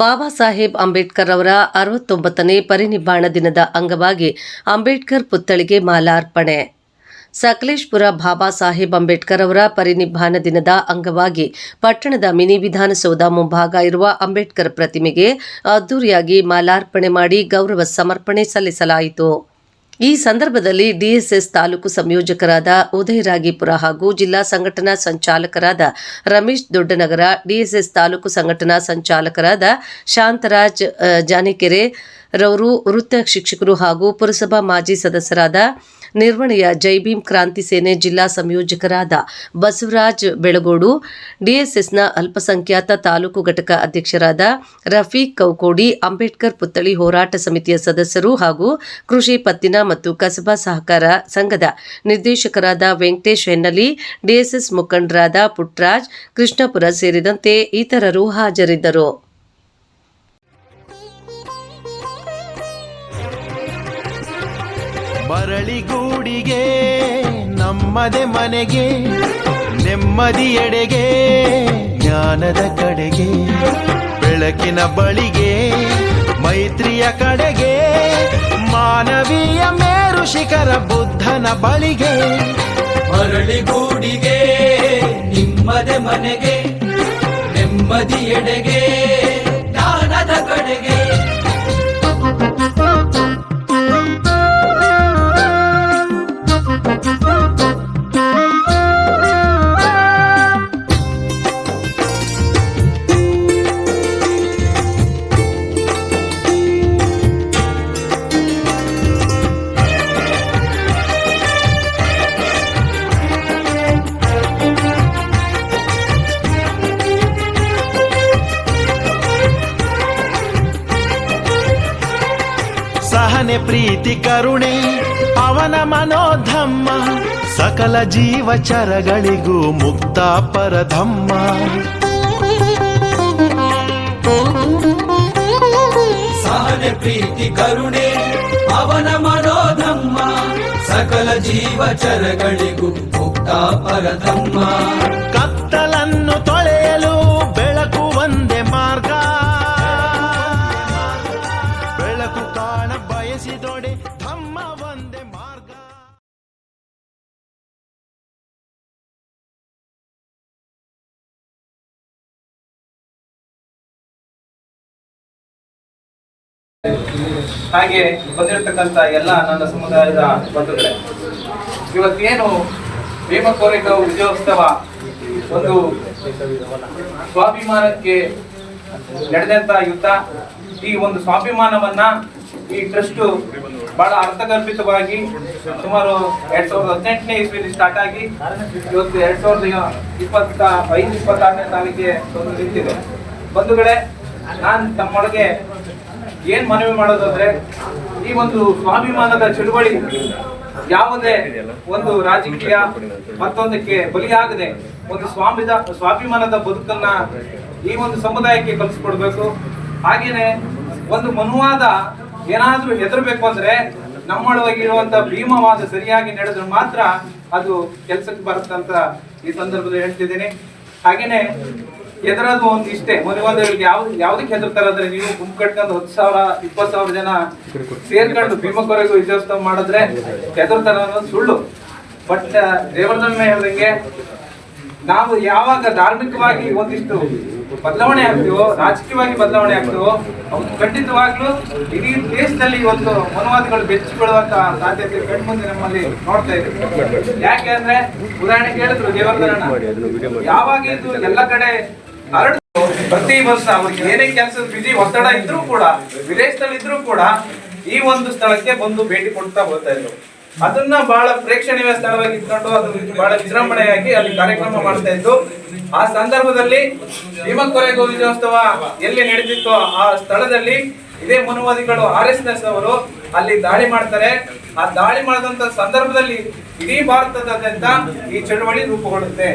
ಬಾಬಾ ಸಾಹೇಬ್ ಅಂಬೇಡ್ಕರ್ ಅವರ ಅರವತ್ತೊಂಬತ್ತನೇ ಪರಿನಿಬ್ಬಾಣ ದಿನದ ಅಂಗವಾಗಿ ಅಂಬೇಡ್ಕರ್ ಪುತ್ಥಳಿಗೆ ಮಾಲಾರ್ಪಣೆ. ಸಕಲೇಶ್ಪುರ ಬಾಬಾ ಸಾಹೇಬ್ ಅಂಬೇಡ್ಕರ್ ಅವರ ಪರಿನಿಬ್ಬಾನ ದಿನದ ಅಂಗವಾಗಿ ಪಟ್ಟಣದ ಮಿನಿ ವಿಧಾನಸೌಧ ಮುಂಭಾಗ ಇರುವ ಅಂಬೇಡ್ಕರ್ ಪ್ರತಿಮೆಗೆ ಅದ್ದೂರಿಯಾಗಿ ಮಾಲಾರ್ಪಣೆ ಮಾಡಿ ಗೌರವ ಸಮರ್ಪಣೆ ಸಲ್ಲಿಸಲಾಯಿತು. ಈ ಸಂದರ್ಭದಲ್ಲಿ ಡಿಎಸ್ಎಸ್ ತಾಲೂಕು ಸಂಯೋಜಕರಾದ ಉದಯರಾಗಿಪುರ ಹಾಗೂ ಜಿಲ್ಲಾ ಸಂಘಟನಾ ಸಂಚಾಲಕರಾದ ರಮೇಶ್ ದೊಡ್ಡನಗರ, ಡಿಎಸ್ಎಸ್ ತಾಲೂಕು ಸಂಘಟನಾ ಸಂಚಾಲಕರಾದ ಶಾಂತರಾಜ್ ಜಾನಿಕೆರೆ ರವರು ವೃತ್ತ ಶಿಕ್ಷಕರು ಹಾಗೂ ಪುರಸಭಾ ಮಾಜಿ ಸದಸ್ಯರಾದ ನಿರ್ವಹಣೆಯ ಜೈಭೀಮ್ ಕ್ರಾಂತಿ ಸೇನೆ ಜಿಲ್ಲಾ ಸಂಯೋಜಕರಾದ ಬಸವರಾಜ್ ಬೆಳಗೋಡು, ಡಿಎಸ್ಎಸ್ನ ಅಲ್ಪಸಂಖ್ಯಾತ ತಾಲೂಕು ಘಟಕ ಅಧ್ಯಕ್ಷರಾದ ರಫೀಕ್ ಕೌಕೋಡಿ, ಅಂಬೇಡ್ಕರ್ ಪುತ್ಥಳಿ ಹೋರಾಟ ಸಮಿತಿಯ ಸದಸ್ಯರು ಹಾಗೂ ಕೃಷಿ ಪತ್ತಿನ ಮತ್ತು ಕಸಬಾ ಸಹಕಾರ ಸಂಘದ ನಿರ್ದೇಶಕರಾದ ವೆಂಕಟೇಶ್ ಹೆನ್ನಲಿ ಡಿಎಸ್ಎಸ್ ಮುಖಂಡರಾದ ಪುಟ್ರಾಜ್, ಕೃಷ್ಣಪುರ ಸೇರಿದಂತೆ ಇತರರು ಹಾಜರಿದ್ದರು. ಮರಳಿಗೂಡಿಗೆ ನಮ್ಮದೆ ಮನೆಗೆ ನೆಮ್ಮದಿಯೆಡೆಗೆ ಜ್ಞಾನದ ಕಡೆಗೆ, ಬೆಳಕಿನ ಬಳಿಗೆ, ಮೈತ್ರಿಯ ಕಡೆಗೆ, ಮಾನವೀಯ ಮೇರು ಶಿಖರ ಬುದ್ಧನ ಬಳಿಗೆ. ಮರಳಿಗೂಡಿಗೆ ನಿಮ್ಮದೆ ಮನೆಗೆ ನೆಮ್ಮದಿಯೆಡೆಗೆ ಜ್ಞಾನದ ಕಡೆಗೆ. ಸಹನೆ ಪ್ರೀತಿ ಕರುಣೆ ಅವನ ಮನೋಧಮ್ಮ ಸಕಲ ಜೀವಚರಗಳಿಗೂ ಮುಕ್ತ ಪರಧಮ್ಮ ಸಹನೆ ಪ್ರೀತಿ ಕರುಣೆ ಅವನ ಮನೋಧಮ್ಮ ಸಕಲ ಜೀವಚರಗಳಿಗೂ ಮುಕ್ತ ಪರಧಮ್ಮ ಕತ್ತಲನ್ನು ಹಾಗೆ ಬಂದಿರತಕ್ಕಂತ ಎಲ್ಲ ನನ್ನ ಸಮುದಾಯದ ಬಂಧುಗಳೇ, ಇವತ್ತೇನು ಭೀಮ ಕೋರೆಗಾಂವ್ ವಿಜಯೋತ್ಸವ ಒಂದು ಸ್ವಾಭಿಮಾನಕ್ಕೆ ನಡೆದಂತ ಯುದ್ಧ, ಈ ಒಂದು ಸ್ವಾಭಿಮಾನವನ್ನ ಈ ಟ್ರಸ್ಟ್ ಬಹಳ ಅರ್ಥಗರ್ಭಿತವಾಗಿ ಸುಮಾರು ಎರಡ್ ಸಾವಿರದ ಹದಿನೆಂಟನೇ ಇಸ್ವಿಲಿ ಸ್ಟಾರ್ಟ್ ಆಗಿ ಇವತ್ತು ಎರಡ್ ಸಾವಿರದ ಇಪ್ಪತ್ತ ಐದು, ಇಪ್ಪತ್ತಾರನೇ ತಾರೀಕಿಗೆ ನಿಂತಿದೆ. ಬಂಧುಗಳೇ, ನಾನು ತಮ್ಮೊಳಗೆ ಏನ್ ಮನವಿ ಮಾಡೋದಂದ್ರೆ, ಈ ಒಂದು ಸ್ವಾಭಿಮಾನದ ಚಳುವಳಿ ಯಾವುದೇ ಒಂದು ರಾಜಕೀಯ ಮತ್ತೊಂದಕ್ಕೆ ಬಲಿಯಾಗದೆ ಒಂದು ಸ್ವಾಮಿದ, ಸ್ವಾಭಿಮಾನದ ಬದುಕನ್ನ ಈ ಒಂದು ಸಮುದಾಯಕ್ಕೆ ಕಲಿಸ್ಕೊಡ್ಬೇಕು. ಹಾಗೇನೆ ಒಂದು ಮನುವಾದ ಏನಾದ್ರೂ ಹೆದರ್ಬೇಕು ಅಂದ್ರೆ ನಮ್ಮೊಳಗಿರುವಂತ ಭೀಮವಾದ ಸರಿಯಾಗಿ ನಡೆದ್ರೆ ಮಾತ್ರ ಅದು ಕೆಲಸಕ್ಕೆ ಬರುತ್ತಂತ ಈ ಸಂದರ್ಭದಲ್ಲಿ ಹೇಳ್ತಿದ್ದೀನಿ. ಹಾಗೇನೆ ಹೆದರೋದು ಒಂದು ಇಷ್ಟೇ ಮನುವಾದಗಳಿಗೆ ಯಾವ ಯಾವ್ದಕ್ಕೆ ನೀವು ಗುಂಪು ಕಟ್ಕೊಂಡು ಹತ್ತು ಸಾವಿರ, ಇಪ್ಪತ್ತು ಸಾವಿರ ಜನ ಸೇರ್ಕೊಂಡು ಭೀಮಕೊರೆಗೂ ವಿಜಯೋತ್ಸವ ಮಾಡಿದ್ರೆ ಹೆದರ್ತಾರ ಅನ್ನೋದು ಸುಳ್ಳು. ಬಟ್ ದೇವರದನ್ನ ಹೇಳ್ದಂಗೆ ನಾವು ಯಾವಾಗ ಧಾರ್ಮಿಕವಾಗಿ ಒಂದಿಷ್ಟು ಬದಲಾವಣೆ ಆಗ್ತೀವೋ, ರಾಜಕೀಯವಾಗಿ ಬದಲಾವಣೆ ಆಗ್ತೀವೋ ಅವ್ರು ಖಂಡಿತವಾಗ್ಲೂ ಇಡೀ ದೇಶದಲ್ಲಿ ಇವತ್ತು ಮನುವಾದಿಗಳು ಬೆಚ್ಚಿಕೊಳ್ಳುವಂತ ಸಾಧ್ಯತೆ ಕಣ್ಮುಂದೆ ನಮ್ಮಲ್ಲಿ ನೋಡ್ತಾ ಇದ್ದೀವಿ ಯಾಕೆ ಅಂದ್ರೆ ಉದಾಹರಣೆಗೆ ಹೇಳಿದ್ರು ದೇವರ್ಧನ ಯಾವಾಗ ಇದು ಎಲ್ಲ ಕಡೆ ಪ್ರತಿ ವರ್ಷ ಅವ್ರಿಗೆ ಏನೇ ಕೆಲಸದ ಬಿಜಿ ಒತ್ತಡ ಇದ್ರೂ ಕೂಡ ವಿದೇಶದಲ್ಲಿ ಇದ್ರೂ ಕೂಡ ಈ ಒಂದು ಸ್ಥಳಕ್ಕೆ ಬಂದು ಭೇಟಿ ಕೊಡ್ತಾ ಹೋಗ್ತಾ ಇದ್ರು. ಅದನ್ನ ಬಹಳ ಪ್ರೇಕ್ಷಣೀಯ ಸ್ಥಳವಾಗಿ ಇಟ್ಕೊಂಡು ಅದು ಬಹಳ ವಿಜೃಂಭಣೆಯಾಗಿ ಅಲ್ಲಿ ಕಾರ್ಯಕ್ರಮ ಮಾಡ್ತಾ ಇದ್ದು ಆ ಸಂದರ್ಭದಲ್ಲಿ ಭೀಮಕೊರೆಗೋ ಗೋವಿಜೋತ್ಸವ ಎಲ್ಲಿ ನಡೆದಿತ್ತು ಆ ಸ್ಥಳದಲ್ಲಿ ಇದೇ ಮನುವಾದಿಗಳು ಆರ್ ಎಸ್ ಎಸ್ ಅವರು ಅಲ್ಲಿ ದಾಳಿ ಮಾಡ್ತಾರೆ. ಆ ದಾಳಿ ಮಾಡಿದಂತ ಸಂದರ್ಭದಲ್ಲಿ ಇಡೀ ಭಾರತದಾದ್ಯಂತ ಈ ಚಳವಳಿ ರೂಪುಗೊಳ್ಳುತ್ತೆ.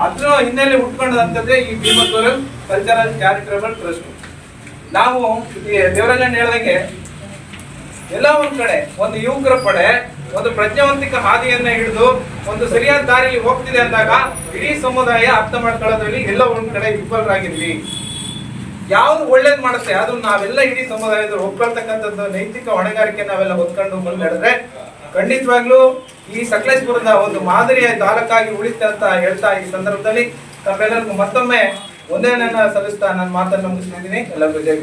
ಅದ್ರ ಹಿನ್ನೆಲೆ ಉಟ್ಕೊಂಡಂತದ್ದೇ ಈ ಭೀಮತ್ತೂರು ಕಲ್ಚರಲ್ ಚಾರಿಟಬಲ್ ಟ್ರಸ್ಟ್ ನಾವು ದೇವರಾಜಣ್ಣ ಹೇಳ್ದಂಗೆ ಎಲ್ಲ ಒಂದ್ ಕಡೆ ಒಂದು ಯುವಕರ ಪಡೆ, ಒಂದು ಪ್ರಜ್ಞಾವಂತಿಕ ಹಾದಿಯನ್ನ ಹಿಡಿದು ಒಂದು ಸರಿಯಾದ ದಾರಿಯಲ್ಲಿ ಹೋಗ್ತಿದೆ ಅಂದಾಗ ಇಡೀ ಸಮುದಾಯ ಅರ್ಥ ಮಾಡ್ಕೊಳ್ಳೋದ್ರಲ್ಲಿ ಎಲ್ಲ ಒಂದ್ ಕಡೆ ವಿಫಲರಾಗಿದ್ವಿ ಯಾವ್ದು ಒಳ್ಳೇದ್ ಮಾಡುತ್ತೆ ಅದು ನಾವೆಲ್ಲ ಇಡೀ ಸಮುದಾಯದ ಒಪ್ಕೊಳ್ತಕ್ಕಂಥದ್ದು ನೈತಿಕ ಹೊಣೆಗಾರಿಕೆ ನಾವೆಲ್ಲ ಹೊತ್ಕೊಂಡು ಮುನ್ನಡೆದ್ರೆ ಖಂಡಿತವಾಗ್ಲೂ ಈ ಸಕಲೇಶ್ಪುರದ ಒಂದು ಮಾದರಿಯ ತಾಲೂಕಾಗಿ ಉಳಿತ ಅಂತ ಹೇಳ್ತಾ ಈ ಸಂದರ್ಭದಲ್ಲಿ ತಮ್ಮೆಲ್ಲರಿಗೂ ಮತ್ತೊಮ್ಮೆ ಒಂದೇನನ್ನ ಸಲ್ಲಿಸ್ತಾ ನಾನು ಮಾತನ್ನು ಮುಗಿಸ್ತಿದ್ದೀನಿ ಎಲ್ಲರಿಗೂ ಜೈ.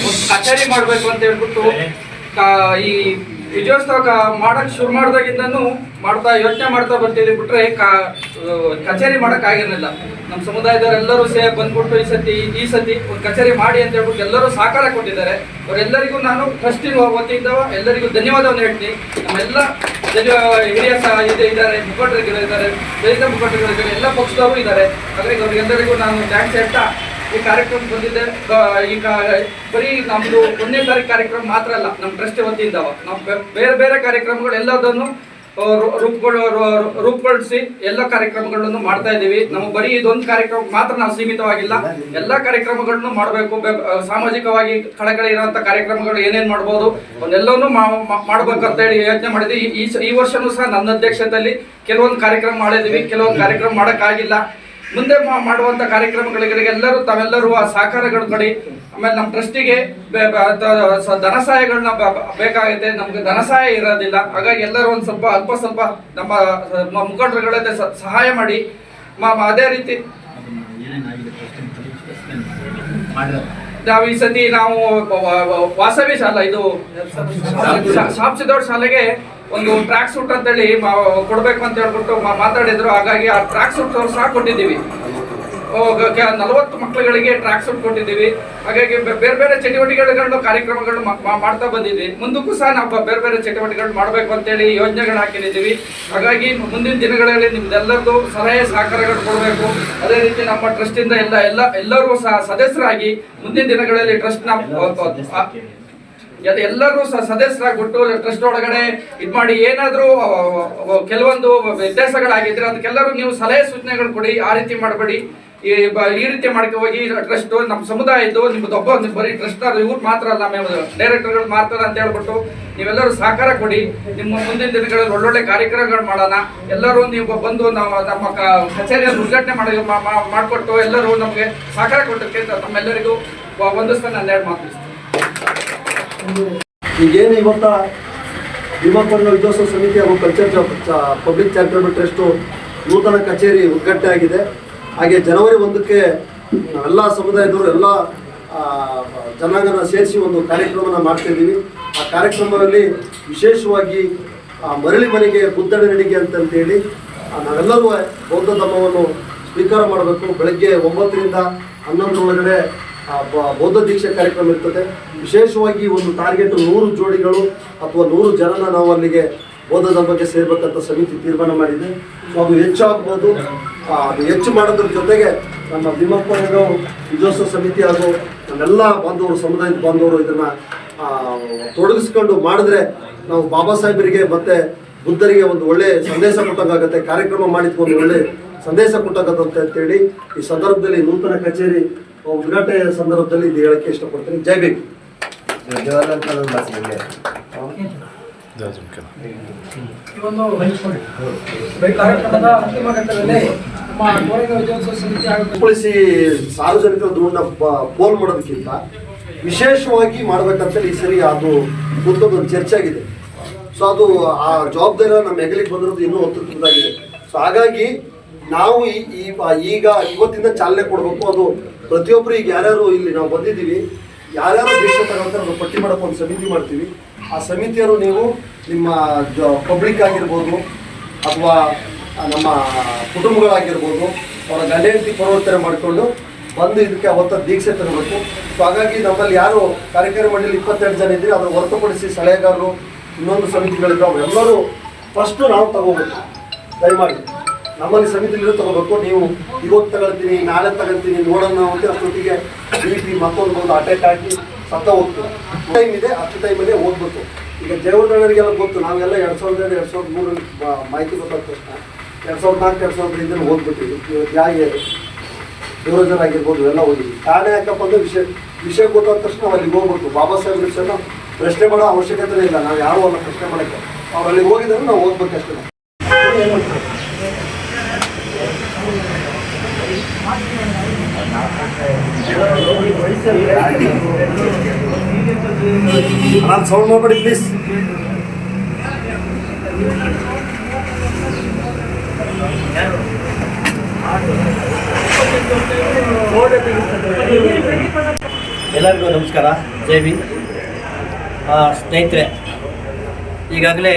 ಒಂದು ಕಚೇರಿ ಮಾಡಬೇಕು ಅಂತ ಹೇಳ್ಬಿಟ್ಟು ಈ ವಿಜಯೋತ್ಸವ ಕ- ಮಾಡಕ್ ಶುರು ಮಾಡಿದಾಗಿಂದನೂ ಮಾಡ್ತಾ ಯೋಚನೆ ಮಾಡ್ತಾ ಬರ್ತೀವಿ ಬಿಟ್ರೆ ಕಾ- ಕಚೇರಿ ಆಗಿರಲಿಲ್ಲ. ನಮ್ಮ ಸಮುದಾಯದವರೆಲ್ಲರೂ ಸೇ ಬಂದ್ಬಿಟ್ಟು ಈ ಸತಿ ಈ ಸತಿ ಒಂದು ಕಚೇರಿ ಮಾಡಿ ಅಂತ ಹೇಳ್ಬಿಟ್ಟು ಎಲ್ಲರೂ ಸಹಕಾರ ಕೊಟ್ಟಿದ್ದಾರೆ. ಅವರೆಲ್ಲರಿಗೂ ನಾನು ಟ್ರಸ್ಟಿನ ವತಿಯಿಂದ ಎಲ್ಲರಿಗೂ ಧನ್ಯವಾದವನ್ನು ಹೇಳ್ತೀನಿ. ನಮ್ಮೆಲ್ಲ ಹಿರಿಯ ಸಹ ಇದೆ ಇದ್ದಾರೆ, ಮುಖಂಡರುಗಳು ಇದ್ದಾರೆ, ದಲಿತ ಮುಖಂಡರುಗಳಿದ್ದಾರೆ ಎಲ್ಲ ಪಕ್ಷದವರು ಇದ್ದಾರೆ. ಹಾಗಾಗಿ ಅವರಿಗೆಲ್ಲರಿಗೂ ನಾನು ಥ್ಯಾಂಕ್ಸ್ ಹೇಳ್ತಾ ಈ ಕಾರ್ಯಕ್ರಮ ಬಂದಿದೆ. ಈಗ ಬರೀ ನಮ್ದು ಒಂದನೇ ತಾರೀಕು ಕಾರ್ಯಕ್ರಮ ಮಾತ್ರ ಅಲ್ಲ ನಮ್ಮ ಟ್ರಸ್ಟ್ ವತಿಯಿಂದ ನಾವು ಬೇರೆ ಬೇರೆ ಕಾರ್ಯಕ್ರಮಗಳು ಎಲ್ಲದನ್ನು ರೂಪುಗಳು ರೂಪುಗೊಳಿಸಿ ಎಲ್ಲ ಕಾರ್ಯಕ್ರಮಗಳನ್ನು ಮಾಡ್ತಾ ಇದ್ದೀವಿ. ನಮಗೆ ಬರೀ ಇದೊಂದು ಕಾರ್ಯಕ್ರಮ ಮಾತ್ರ ನಾವು ಸೀಮಿತವಾಗಿಲ್ಲ. ಎಲ್ಲ ಕಾರ್ಯಕ್ರಮಗಳನ್ನು ಮಾಡಬೇಕು. ಸಾಮಾಜಿಕವಾಗಿ ಕಳಕಳಿ ಇರುವಂಥ ಕಾರ್ಯಕ್ರಮಗಳು ಏನೇನು ಮಾಡ್ಬೋದು, ಅವನ್ನೆಲ್ಲವನ್ನೂ ಮಾಡ್ಬೇಕಂತ ಹೇಳಿ ಯೋಚನೆ ಮಾಡಿದ್ವಿ. ಈ- ಈ ವರ್ಷನೂ ಸಹ ನನ್ನ ಅಧ್ಯಕ್ಷತೆಯಲ್ಲಿ ಕೆಲವೊಂದು ಕಾರ್ಯಕ್ರಮ ಮಾಡಿದ್ದೀವಿ. ಕೆಲವೊಂದು ಕಾರ್ಯಕ್ರಮ ಮಾಡೋಕ್ಕಾಗಿಲ್ಲ. ಮುಂದೆ ಮಾ- ಮಾಡುವಂತ ಕಾರ್ಯಕ್ರಮಗಳಿಗೆ ಎಲ್ಲರೂ ತಾವೆಲ್ಲರೂ ಆ ಸಹಕಾರಗಳು ಕೊಡಿ. ಆಮೇಲೆ ನಮ್ಮ ಟ್ರಸ್ಟಿಗೆ ಧನ ಸಹಾಯಗಳನ್ನ ಬೇಕಾಗುತ್ತೆ. ನಮ್ಗೆ ಧನ ಸಹಾಯ ಇರೋದಿಲ್ಲ. ಹಾಗಾಗಿ ಎಲ್ಲರೂ ಒಂದು ಸ್ವಲ್ಪ ಅಲ್ಪ ಸ್ವಲ್ಪ ನಮ್ಮ ಮುಖಂಡರುಗಳೇ ಸಹಾಯ ಮಾಡಿ. ಅದೇ ರೀತಿ ನಾವು ಈ ಸತಿ ನಾವು ವಾಸವಿ ಶಾಲಾ, ಇದು ಸಾಪ್ಸಿದವ್ರ ಶಾಲೆಗೆ ಒಂದು ಟ್ರ್ಯಾಕ್ ಸೂಟ್ ಅಂತೇಳಿ ಹೇಳಿ ಕೊಡ್ಬೇಕು ಅಂತ ಹೇಳ್ಬಿಟ್ಟು ಮಾತಾಡಿದ್ರು. ಹಾಗಾಗಿ ಆ ಟ್ರ್ಯಾಕ್ ಸೂಟ್ ಸಹ ಕೊಟ್ಟಿದ್ದೀವಿ. ನಲವತ್ತು ಮಕ್ಕಳುಗಳಿಗೆ ಟ್ರ್ಯಾಕ್ ಸೂಟ್ ಕೊಟ್ಟಿದ್ದೀವಿ. ಹಾಗಾಗಿ ಬೇರೆ ಬೇರೆ ಚಟುವಟಿಕೆಗಳನ್ನು ಕಾರ್ಯಕ್ರಮಗಳು ಮಾಡ್ತಾ ಬಂದಿದ್ವಿ. ಮುಂದಕ್ಕೂ ಸಹ ನಾವು ಬೇರೆ ಬೇರೆ ಚಟುವಟಿಕೆಗಳು ಮಾಡಬೇಕು ಅಂತೇಳಿ ಯೋಜನೆಗಳು ಹಾಕಿದ್ದೀವಿ. ಹಾಗಾಗಿ ಮುಂದಿನ ದಿನಗಳಲ್ಲಿ ನಿಮ್ದೆಲ್ಲರದು ಸಲಹೆ ಸಹಕಾರಗಳು ಕೊಡಬೇಕು. ಅದೇ ರೀತಿ ನಮ್ಮ ಟ್ರಸ್ಟಿಂದ ಎಲ್ಲ ಎಲ್ಲ ಎಲ್ಲರೂ ಸಹ ಸದಸ್ಯರಾಗಿ ಮುಂದಿನ ದಿನಗಳಲ್ಲಿ ಟ್ರಸ್ಟ್ನ ಎಲ್- ಎಲ್ಲರೂ ಸದಸ್ಯರಾಗ್ಬಿಟ್ಟು ಟ್ರಸ್ಟ್ ಒಳಗಡೆ ಇದು ಮಾಡಿ ಏನಾದರೂ ಕೆಲವೊಂದು ವ್ಯತ್ಯಾಸಗಳಾಗಿದ್ರೆ ಅದಕ್ಕೆಲ್ಲರೂ ನೀವು ಸಲಹೆ ಸೂಚನೆಗಳು ಕೊಡಿ, ಆ ರೀತಿ ಮಾಡಬೇಡಿ. ಈ ಈ ರೀತಿ ಮಾಡ್ಕೊ ಹೋಗಿ ಟ್ರಸ್ಟ್ ನಮ್ಮ ಸಮುದಾಯದ್ದು ನಿಮ್ದು ಒಬ್ಬ ಬರೀ ಟ್ರಸ್ಟ್ ಇವ್ರು ಮಾತ್ರ ಅಲ್ಲ ಡೈರೆಕ್ಟರ್ ಡೈರೆಕ್ಟರ್ಗಳು ಮಾಡ್ತಾರೆ ಅಂತ ಹೇಳ್ಬಿಟ್ಟು ನೀವೆಲ್ಲರೂ ಸಹಕಾರ ಕೊಡಿ. ನಿಮ್ಮ ಮುಂದಿನ ದಿನಗಳಲ್ಲಿ ಒಳ್ಳೊಳ್ಳೆ ಕಾರ್ಯಕ್ರಮಗಳು ಮಾಡೋಣ. ಎಲ್ಲರೂ ನೀವು ಬಂದು ನಾವು ನಮ್ಮ ಕಚೇರಿಯನ್ನು ಉದ್ಘಾಟನೆ ಮಾಡಿ ಮಾಡಿಕೊಟ್ಟು ಎಲ್ಲರೂ ನಮಗೆ ಸಹಕಾರ ಕೊಟ್ಟಕ್ಕೆ ತಮ್ಮೆಲ್ಲರಿಗೂ ಒಂದು ನಾನು ಎರಡು ಮಾತು ಈಗೇನು ಇವತ್ತ ಭೀಮಪ್ಪನ ವಿದ್ಯೋತ್ಸವ ಸಮಿತಿ ಹಾಗೂ ಕಲ್ಚರ್ ಪಬ್ಲಿಕ್ ಚಾರಿಟಬಲ್ ಟ್ರಸ್ಟು ನೂತನ ಕಚೇರಿ ಉದ್ಘಾಟನೆ ಆಗಿದೆ. ಹಾಗೆ ಜನವರಿ ಒಂದಕ್ಕೆ ಎಲ್ಲ ಸಮುದಾಯದವರು, ಎಲ್ಲ ಜನಾಂಗನ ಸೇರಿಸಿ ಒಂದು ಕಾರ್ಯಕ್ರಮನ ಮಾಡ್ತಾ ಇದ್ದೀವಿ. ಆ ಕಾರ್ಯಕ್ರಮದಲ್ಲಿ ವಿಶೇಷವಾಗಿ ಮರಳಿ ಮನೆಗೆ ಬುದ್ಧನ ನಡಿಗೆ ಅಂತಂತೇಳಿ ನಾವೆಲ್ಲರೂ ಬೌದ್ಧ ಧರ್ಮವನ್ನು ಸ್ವೀಕಾರ ಮಾಡಬೇಕು. ಬೆಳಗ್ಗೆ ಒಂಬತ್ತರಿಂದ ಹನ್ನೊಂದು ಒಳಗಡೆ ಬೌದ್ಧ ದೀಕ್ಷೆ ಕಾರ್ಯಕ್ರಮ ಇರ್ತದೆ. ವಿಶೇಷವಾಗಿ ಒಂದು ಟಾರ್ಗೆಟ್ ನೂರು ಜೋಡಿಗಳು ಅಥವಾ ನೂರು ಜನನ ನಾವು ಅಲ್ಲಿಗೆ ಬೌದ್ಧ ಬಗ್ಗೆ ಸೇರ್ಬೇಕಂತ ಸಮಿತಿ ತೀರ್ಮಾನ ಮಾಡಿದೆ. ಸೊ ಅದು ಹೆಚ್ಚಾಗ್ಬೋದು. ಅದು ಹೆಚ್ಚು ಮಾಡೋದ್ರ ಜೊತೆಗೆ ನಮ್ಮ ಭೀಮಪ್ಪ ಹೆಗವು ವಿಜಯೋತ್ಸವ ಸಮಿತಿ ಹಾಗೂ ನಮ್ಮೆಲ್ಲ ಬಾಂಧವರು, ಸಮುದಾಯದ ಬಾಂಧವರು ಇದನ್ನು ತೊಡಗಿಸ್ಕೊಂಡು ಮಾಡಿದ್ರೆ ನಾವು ಬಾಬಾ ಸಾಹೇಬರಿಗೆ ಮತ್ತೆ ಬುದ್ಧರಿಗೆ ಒಂದು ಒಳ್ಳೆ ಸಂದೇಶ ಕೊಟ್ಟಂಗಾಗತ್ತೆ. ಕಾರ್ಯಕ್ರಮ ಮಾಡಿದ್ಕೊಂಡು ಒಳ್ಳೆ ಸಂದೇಶ ಕೊಟ್ಟಾಗತ್ತೆ ಅಂತೇಳಿ ಈ ಸಂದರ್ಭದಲ್ಲಿ ನೂತನ ಕಚೇರಿ ಉದ್ಘಾಟನೆ ಸಂದರ್ಭದಲ್ಲಿ ಇದು ಹೇಳಕ್ಕೆ ಇಷ್ಟಪಡ್ತೀನಿ. ಜೈ ಬೇಬಿ ಈ ಒಂದು ಕಾರ್ಯಕ್ರಮದ ಅಂತಿಮ ಘಟ್ಟದಲ್ಲಿ ನಮ್ಮ ಕೋರೆಗ ವಿಜಯೋತ್ಸವ ಸಮಿತಿ ಹಾಗೂ ಉಳಿಸಿ ಸಾರ್ವಜನಿಕರ ದುಡ್ಡನ್ನ ಪ- ಪೋಲ್ ಮಾಡೋದಕ್ಕಿಂತ ವಿಶೇಷವಾಗಿ ಮಾಡ್ಬೇಕಂತೇಳಿ ಈ ಸರಿ ಅದು ಮುಂದೊಂದು ಒಂದು ಚರ್ಚೆ ಆಗಿದೆ. ಸೊ ಅದು ಆ ಜವಾಬ್ದಾರಿ ನಮ್ಮ ಹೆಗಲಿಗೆ ಬಂದಿರೋದು ಇನ್ನೂ ಒತ್ತುದಾಗಿದೆ ಸೊ ಹಾಗಾಗಿ ನಾವು ಈ ಈ- ಈಗ ಇವತ್ತಿಂದ ಚಾಲನೆ ಕೊಡಬೇಕು. ಅದು ಪ್ರತಿಯೊಬ್ಬರು ಈಗ ಯಾರ್ಯಾರು ಇಲ್ಲಿ ನಾವು ಬಂದಿದ್ದೀವಿ, ಯಾರ್ಯಾರು ದೀಕ್ಷೆ ತಗೊಂತ ನಾವು ಪಟ್ಟಿ ಮಾಡೋಕೆ ಒಂದು ಸಮಿತಿ ಮಾಡ್ತೀವಿ. ಆ ಸಮಿತಿಯರು ನೀವು ನಿಮ್ಮ ಪಬ್ಲಿಕ್ ಆಗಿರ್ಬೋದು ಅಥವಾ ನಮ್ಮ ಕುಟುಂಬಗಳಾಗಿರ್ಬೋದು, ಅವರ ಗಂಡ ಹೆಂಡತಿ ಪರಿವರ್ತನೆ ಮಾಡಿಕೊಂಡು ಬಂದು ಇದಕ್ಕೆ ಅವತ್ತ ದೀಕ್ಷೆ ತರಬೇಕು. ಸೊ ಹಾಗಾಗಿ ನಮ್ಮಲ್ಲಿ ಯಾರು ಕಾರ್ಯಕ್ರಮ ಮಂಡಳಿ ಇಪ್ಪತ್ತೆರಡು ಜನ ಇದ್ದೀರಿ, ಅದನ್ನು ಹೊರತುಪಡಿಸಿ ಸಲಹೆಗಾರರು ಇನ್ನೊಂದು ಸಮಿತಿಗಳಿದ್ರು ಅವರೆಲ್ಲರೂ ಫಸ್ಟು ನಾವು ತಗೋಬೇಕು. ದಯಮಾಡಿ. ನಮ್ಮಲ್ಲಿ ಸಮಿತಿಲಿರೋ ತಗೋಬೇಕು. ನೀವು ಇವತ್ತು ತಗೊಳ್ತೀನಿ, ನಾಳೆ ತಗೊಳ್ತೀನಿ, ನೋಡೋಣ ಅಂತ ಅಷ್ಟೊತ್ತಿಗೆ ಬಿ ಪಿ ಮತ್ತೊಂದು ಒಂದು ಅಟ್ಯಾಕ್ ಹಾಕಿ ಸತ್ತ ಹೋಗ್ತದೆ ಟೈಮ್ ಇದೆ, ಅಷ್ಟು ಟೈಮಲ್ಲಿ ಓದ್ಬೇಕು ಈಗ ಜಯವರ್ಧನರಿಗೆಲ್ಲ ಗೊತ್ತು, ನಾವೆಲ್ಲ ಎರಡು ಸಾವಿರದ ಎರಡು ಎರಡು ಸಾವಿರದ ಮೂರು ಮಾಹಿತಿ ಗೊತ್ತಾದ ತಕ್ಷಣ ಎರಡು ಸಾವಿರದ ನಾಲ್ಕು, ಎರಡು ಸಾವಿರದ ಐದರಲ್ಲಿ ಓದ್ಬಿಟ್ಟಿವಿ ಇವತ್ತು ಯಾಕೆ ಆಗಿರ್ಬೋದು ಎಲ್ಲ ಓದಿದ್ವಿ ಕಾರಣ ಯಾಕಪ್ಪ ಅಂದ್ರೆ ವಿಷಯ ವಿಷಯ ಗೊತ್ತಾದ ತಕ್ಷಣ ನಾವು ಅಲ್ಲಿಗೆ ಹೋಗ್ಬೇಕು. ಬಾಬಾ ಸಾಹೇಬ್ ವಿಷಯನ ಪ್ರಶ್ನೆ ಮಾಡೋ ಅವಶ್ಯಕತೆ ಇಲ್ಲ. ನಾವು ಯಾರು ಅಲ್ಲ ಪ್ರಶ್ನೆ ಮಾಡೋಕ್ಕೆ. ಅವ್ರು ಅಲ್ಲಿಗೆ ಹೋಗಿದ್ರೆ ನಾವು ಓದ್ಬೇಕಷ್ಟೇ ನಾನು ಸೌಂಡ್ ಮಾಡಬೇಡಿ ಪ್ಲೀಸ್ ಎಲ್ಲರಿಗೂ ನಮಸ್ಕಾರ. ಜೈ ಬಿ ಸ್ನೇಹಿತರೆ, ಈಗಾಗಲೇ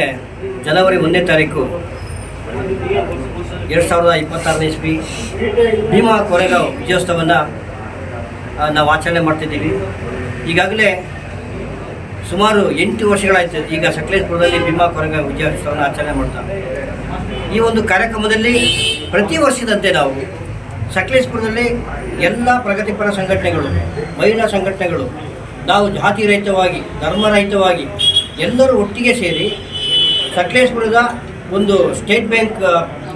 ಜನವರಿ ಒಂದನೇ ತಾರೀಕು, ಎರಡು ಸಾವಿರದ ಇಪ್ಪತ್ತಾರನೇ ಇಸ್ವಿ ಭೀಮಾ ಕೊರೆಗಾಂವ್ ವಿಜಯೋತ್ಸವವನ್ನು ನಾವು ಆಚರಣೆ ಮಾಡ್ತಿದ್ದೀವಿ. ಈಗಾಗಲೇ ಸುಮಾರು ಎಂಟು ವರ್ಷಗಳಾಯಿತು ಈಗ ಸಕಲೇಶ್ಪುರದಲ್ಲಿ ಭೀಮಾ ಕೊರಗ ವಿಜಯೋತ್ಸವವನ್ನು ಆಚರಣೆ ಮಾಡ್ತಾರೆ ಈ ಒಂದು ಕಾರ್ಯಕ್ರಮದಲ್ಲಿ ಪ್ರತಿ ವರ್ಷದಂತೆ ನಾವು ಸಕಲೇಶ್ಪುರದಲ್ಲಿ ಎಲ್ಲ ಪ್ರಗತಿಪರ ಸಂಘಟನೆಗಳು, ಮಹಿಳಾ ಸಂಘಟನೆಗಳು, ನಾವು ಜಾತಿ ರಹಿತವಾಗಿ ಧರ್ಮರಹಿತವಾಗಿ ಎಲ್ಲರೂ ಒಟ್ಟಿಗೆ ಸೇರಿ ಸಕಲೇಶ್ಪುರದ ಒಂದು ಸ್ಟೇಟ್ ಬ್ಯಾಂಕ್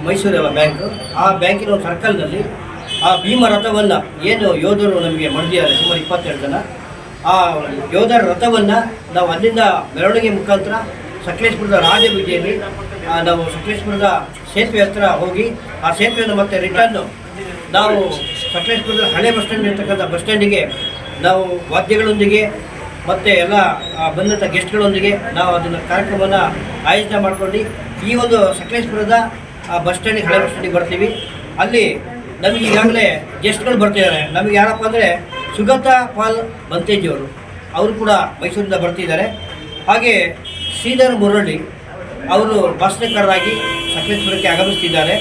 ಮೈಸೂರು ಬ್ಯಾಂಕ್, ಆ ಬ್ಯಾಂಕಿನ ಸರ್ಕಲ್ನಲ್ಲಿ ಆ ಭೀಮ ರಥವನ್ನು ಏನು ಯೋಧರು ನಮಗೆ ಮಾಡಿದ್ದಾರೆ ಸುಮಾರು ಇಪ್ಪತ್ತೆರಡು ಜನ, ಆ ಯೋಧರ ರಥವನ್ನು ನಾವು ಅಲ್ಲಿಂದ ಮೆರವಣಿಗೆ ಮುಖಾಂತರ ಸಕಲೇಶ್ಪುರದ ರಾಜಬೀದಿಯಲ್ಲಿ ನಾವು ಸಕಲೇಶ್ಪುರದ ಸೇತುವೆ ಹತ್ರ ಹೋಗಿ ಆ ಸೇತುವೆಯನ್ನು ಮತ್ತೆ ರಿಟರ್ನ್ ನಾವು ಸಕಲೇಶ್ಪುರದ ಹಳೆ ಬಸ್ ಸ್ಟ್ಯಾಂಡ್ ಇರ್ತಕ್ಕಂಥ ಬಸ್ ಸ್ಟ್ಯಾಂಡಿಗೆ ನಾವು ವಾದ್ಯಗಳೊಂದಿಗೆ ಮತ್ತು ಎಲ್ಲ ಬಂದಂಥ ಗೆಸ್ಟ್ಗಳೊಂದಿಗೆ ನಾವು ಅದನ್ನು ಕಾರ್ಯಕ್ರಮವನ್ನು ಆಯೋಜನೆ ಮಾಡಿಕೊಂಡು ಈ ಒಂದು ಸಕಲೇಶ್ಪುರದ, ಆ, ಬಸ್ ಸ್ಟ್ಯಾಂಡಿಗೆ ಹಳೆ ಬಸ್ ಸ್ಟ್ಯಾಂಡಿಗೆ ಬರ್ತೀವಿ. ಅಲ್ಲಿ ನಮಗೆ ಈಗಾಗಲೇ ಗೆಸ್ಟ್ಗಳು ಬರ್ತಿದ್ದಾರೆ. ನಮಗೆ ಯಾರಪ್ಪ ಅಂದರೆ ಸುಗತ ಪಾಲ್ ಬಂತೇಜಿಯವರು. ಅವರು ಕೂಡ ಮೈಸೂರಿಂದ ಬರ್ತಿದ್ದಾರೆ. ಹಾಗೆ ಶ್ರೀಧರ್ ಮುರಳಿ ಅವರು ಭಾಷಣಕಾರರಾಗಿ ಸಕಲೇಶ್ವರಕ್ಕೆ ಆಗಮಿಸ್ತಿದ್ದಾರೆ.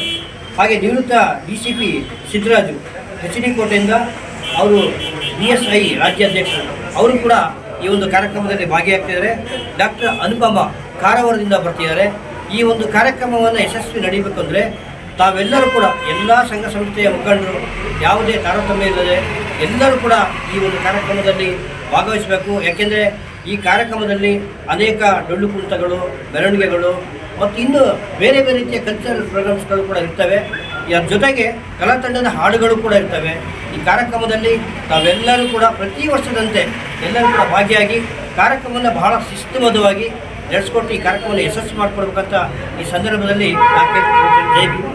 ಹಾಗೆ ನಿವೃತ್ತ D C P Siddaraju H D ಕೋಟೆಯಿಂದ ಅವರು ಬಿ ಎಸ್ ಐ ರಾಜ್ಯಾಧ್ಯಕ್ಷರು. ಅವರು ಕೂಡ ಈ ಒಂದು ಕಾರ್ಯಕ್ರಮದಲ್ಲಿ ಭಾಗಿಯಾಗ್ತಿದ್ದಾರೆ. ಡಾಕ್ಟರ್ ಅನುಪಮ ಕಾರವಾರದಿಂದ ಬರ್ತಿದ್ದಾರೆ. ಈ ಒಂದು ಕಾರ್ಯಕ್ರಮವನ್ನು ಯಶಸ್ವಿ ನಡೀಬೇಕು ತಾವೆಲ್ಲರೂ ಕೂಡ ಎಲ್ಲ ಸಂಘ ಸಂಸ್ಥೆಯ ಮುಖಂಡರು, ಯಾವುದೇ ತಾರತಮ್ಯ ಇಲ್ಲದೆ ಎಲ್ಲರೂ ಕೂಡ ಈ ಒಂದು ಕಾರ್ಯಕ್ರಮದಲ್ಲಿ ಭಾಗವಹಿಸಬೇಕು. ಯಾಕೆಂದರೆ ಈ ಕಾರ್ಯಕ್ರಮದಲ್ಲಿ ಅನೇಕ ಡೊಳ್ಳು ಕುಣಿತಗಳು, ಮೆರವಣಿಗೆಗಳು ಮತ್ತು ಇನ್ನು ಬೇರೆ ಬೇರೆ ರೀತಿಯ ಕಲ್ಚರಲ್ ಪ್ರೋಗ್ರಾಮ್ಸ್ಗಳು ಕೂಡ ಇರ್ತವೆ. ಇದರ ಜೊತೆಗೆ ಕಲಾತಂಡದ ಹಾಡುಗಳು ಕೂಡ ಇರ್ತವೆ. ಈ ಕಾರ್ಯಕ್ರಮದಲ್ಲಿ ತಾವೆಲ್ಲರೂ ಕೂಡ ಪ್ರತಿ ವರ್ಷದಂತೆ ಎಲ್ಲರೂ ಕೂಡ ಭಾಗಿಯಾಗಿ ಕಾರ್ಯಕ್ರಮವನ್ನು ಬಹಳ ಶಿಸ್ತುಬದ್ಧವಾಗಿ ನಡೆಸ್ಕೊಟ್ಟು ಈ ಕಾರ್ಯಕ್ರಮವನ್ನು ಯಶಸ್ಸು ಮಾಡಿಕೊಡ್ಬೇಕಂತ ಈ ಸಂದರ್ಭದಲ್ಲಿ ನಾನು ಕೇಳ್ಕೊಳ್ತೇನೆ.